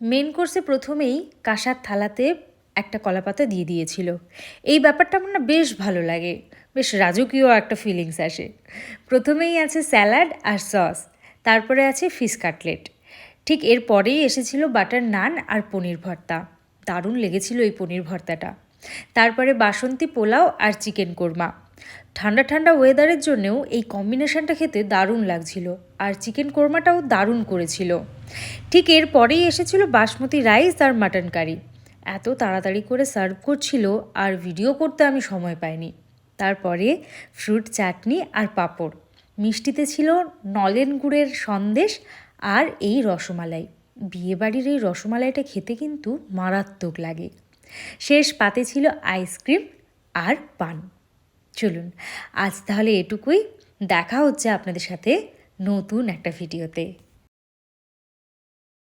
Main কোর্সে প্রথমেই কাঁসার থালাতে একটা কলাপাতা দিয়ে দিয়েছিল। এই ব্যাপারটা আমার না বেশ ভালো লাগে। বেশ রাজকীয় একটা ফিলিংস আসে। প্রথমেই আছে স্যালাড আর সস, তারপরে আছে ফিশ কাটলেট। ঠিক এরপরেই এসেছিল বাটার নান আর পনির ভর্তা। দারুণ লেগেছিল এই পনির ভর্তাটা। তারপরে বাসন্তী পোলাও আর চিকেন কোরমা। ঠান্ডা ঠান্ডা ওয়েদারের জন্যেও এই কম্বিনেশনটা খেতে দারুণ লাগছিল, আর চিকেন কোরমাটাও দারুণ করেছিল। ঠিক এরপরেই এসেছিল বাসমতি রাইস আর মাটন কারি এত তাড়াতাড়ি করে সার্ভ করছিল, আর ভিডিও করতে আমি সময় পাইনি। তারপরে ফ্রুট চাটনি আর পাঁপড়। মিষ্টিতে ছিল নলেন গুড়ের সন্দেশ আর এই রসমালাই। বিয়েবাড়ির এই রসমালাইটা খেতে কিন্তু মারাত্মক লাগে। শেষ পাতে ছিল আইসক্রিম আর পান। চলুন আজ তাহলে এটুকুই। দেখা হচ্ছে আপনাদের সাথে নতুন একটা ভিডিওতে।